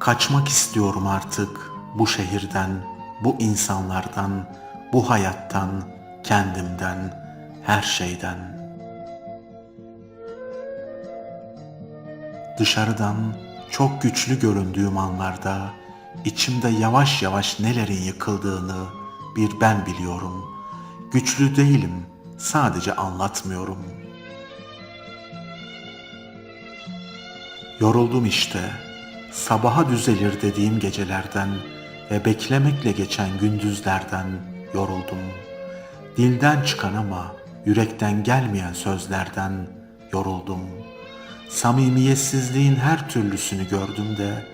Kaçmak istiyorum artık bu şehirden, bu insanlardan, bu hayattan, kendimden, her şeyden. Dışarıdan çok güçlü göründüğüm anlarda içimde yavaş yavaş nelerin yıkıldığını bir ben biliyorum. Güçlü değilim, sadece anlatmıyorum. Yoruldum işte. Sabaha düzelir dediğim gecelerden ve beklemekle geçen gündüzlerden yoruldum. Dilden çıkan ama yürekten gelmeyen sözlerden yoruldum. Samimiyetsizliğin her türlüsünü gördüm de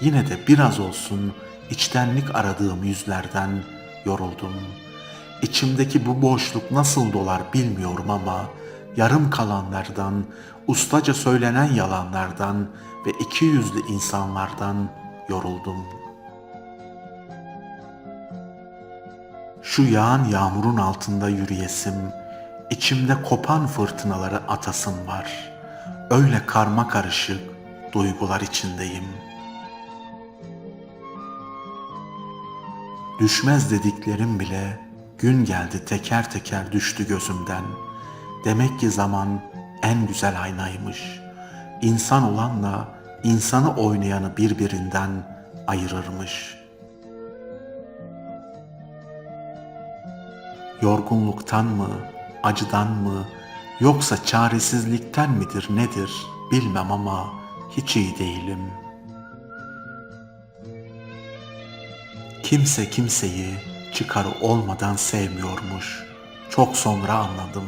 yine de biraz olsun içtenlik aradığım yüzlerden yoruldum. İçimdeki bu boşluk nasıl dolar bilmiyorum ama yarım kalanlardan, ustaca söylenen yalanlardan ve iki yüzlü insanlardan yoruldum. Şu yağan yağmurun altında yürüyesim, içimde kopan fırtınaları atasım var. Öyle karma karışık duygular içindeyim. Düşmez dediklerim bile gün geldi teker teker düştü gözümden. Demek ki zaman en güzel aynaymış. İnsan olanla insanı oynayanı birbirinden ayırırmış. Yorgunluktan mı, acıdan mı, yoksa çaresizlikten midir nedir bilmem ama hiç iyi değilim. Kimse kimseyi çıkarı olmadan sevmiyormuş. Çok sonra anladım.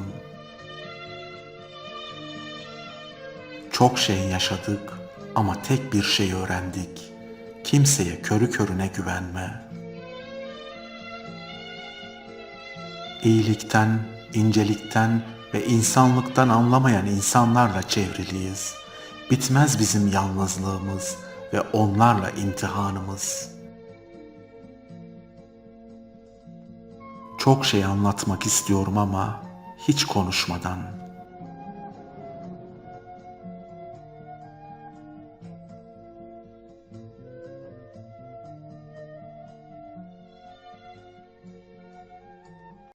Çok şey yaşadık ama tek bir şey öğrendik. Kimseye körü körüne güvenme. İyilikten, incelikten ve insanlıktan anlamayan insanlarla çevriliyiz. Bitmez bizim yalnızlığımız ve onlarla imtihanımız. Çok şey anlatmak istiyorum ama hiç konuşmadan